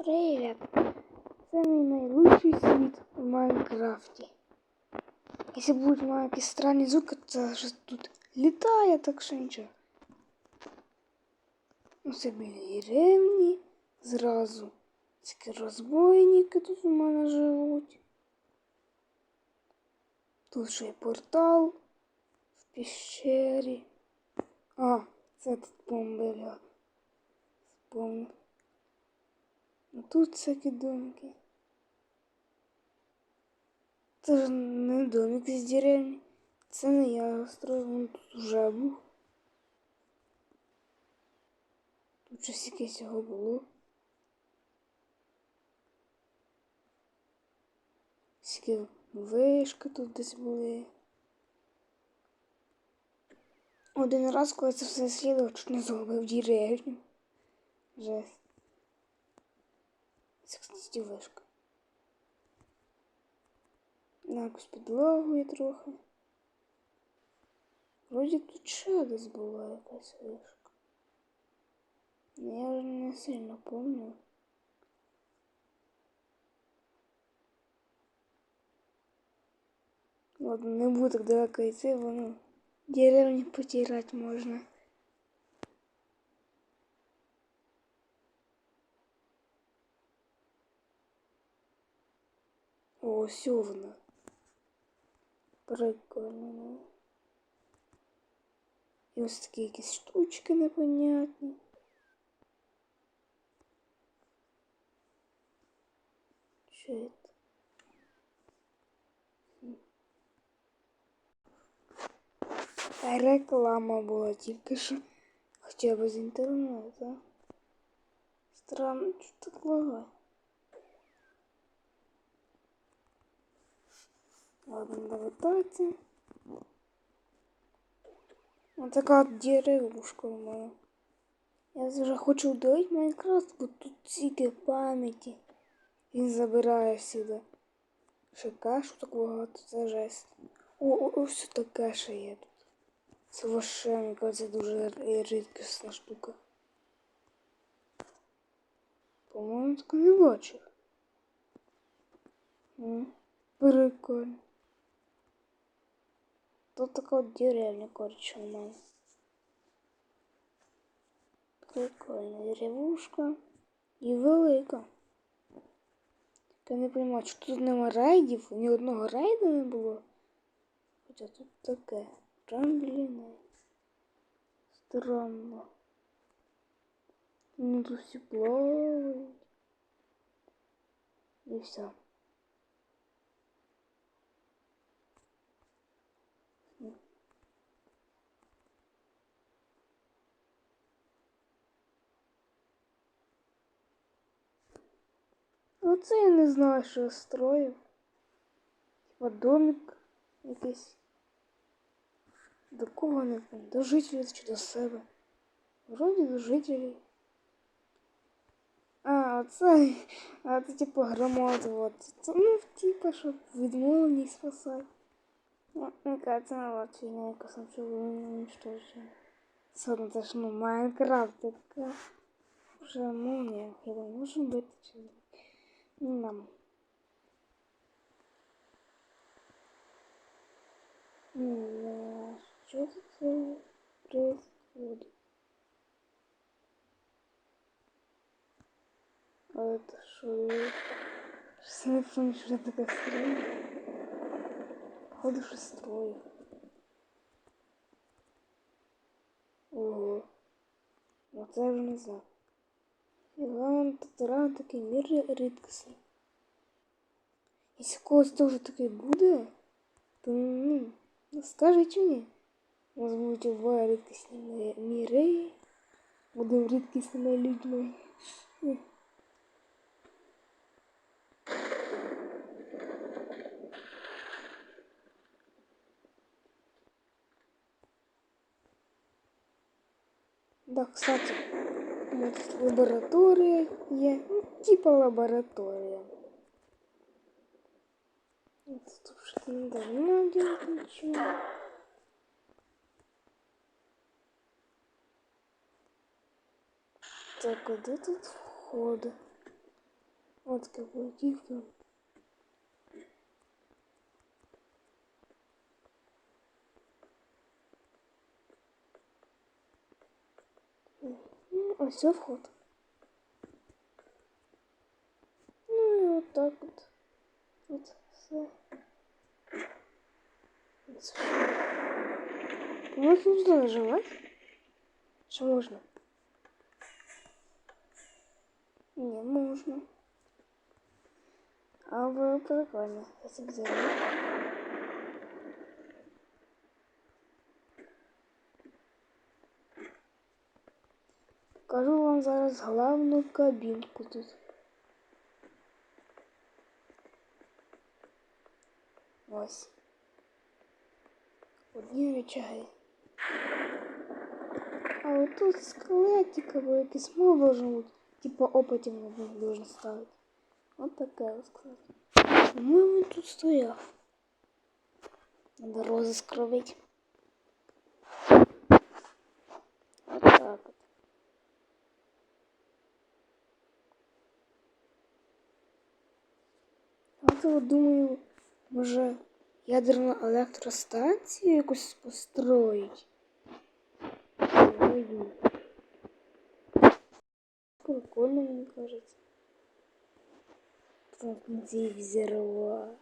Привет! Це мій найлучший світ в Майнкрафті. Якщо будуть мої якісь странні звуки, це щось тут літає, так що нічого. Ну, це біля деревні зразу. Такі розбойники тут у мене живуть. Тут ще й портал в піщері. А, це тут бомбиля. Вспомнив. Тут всякі домики. Це ж не домик з деревні. Це не я строїв, він тут вже був. Тут щось якесь його було. Скільки вишки тут десь були. Один раз, коли це все слідував, чуть не загубив деревню. Жесть. Це, кстати, вишка. На якусь підлогу є трохи. Вроді тут ще десь була якась вишка. Ну, Я вже не сильно пам'ятаю. Ладно, не буду так далеко йти, воно деревні потирати можна. ось вона. Прикольно. І ось такі якісь штучки непонятні. Що це? Реклама була тільки що. Хоча без інтернету. Странно, що так лагає. Ладно, давайте. Вот такая вот деревушка у мене. Я вже хочу удалити Майнкрафт, бо тут стільки пам'яті. Він забирає сюди. Ще кашу так багато, це жесть. О, о, ось таке ще є тут. Це ваше, мені кажеться, дуже рідкісна штука. По-моєму, таке не бачив. М, Прикольно. Тут така от деревня, коротше, у мене. Прикольна деревушка. І велика. Я не розумію, що тут нема рейдів, ні одного рейду не було. Хоча тут таке. Трамбліни. Странно. Ну тут всі плавають. І все. Оце я не знаю, що я строїв. Хіба домик якийсь. До кого не знаю? До жителів чи до себе. Вроді до жителів. А, це, а це типу громади, от. Це, ну, типу, щоб відмовлені спасати. Ну, мені кажется, на вот фігня якась нічого уничтожена. Содно це ж, ну, Майнкрафт, така. Вже молния, хіба може бути чи ні? Нам. Ну, що це происходит? А это что? Что не помню, что это такая хрень. Походу, что строю. Ого. Ну це я вже не знаю. Іван Татаран такий мір рідкісний. Якщо когось теж такий буде, то ну, ну скажіть мені. У нас будуть два рідкісні міри. Будемо рідкісними людьми. Да, кстати, вот лаборатория є. Ну, типа лаборатория. Тут что-то не давно делать ничего. Так, а де тут входи? От таке полетів там. Ну, Ось все вход. Ну і от так от. От все. Все. Можна сюди нажимати? Чи можна? Не, можна. А ви прикольно. Це взяла. Покажу вам зараз главну кабінку тут. Ось. Одні речаги. А вот тут скелетик або якийсь мов должен бути. Типа опытів не должен ставить. Вот такая вот кстати. По-моему, він тут стояв. Надо розыск робити. Вот так вот. А то от думаю, може ядерну електростанцію якусь построїть. Прикольно, мне кажется. Потом взорвать.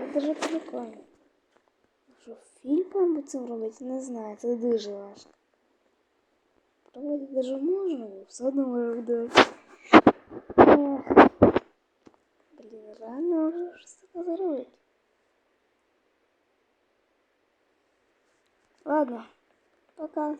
Это же прикольно. Що фільм по цим робити, не знаю, це дуже важко. Проводити даже можна, все одно може вдати. Ладно, пока.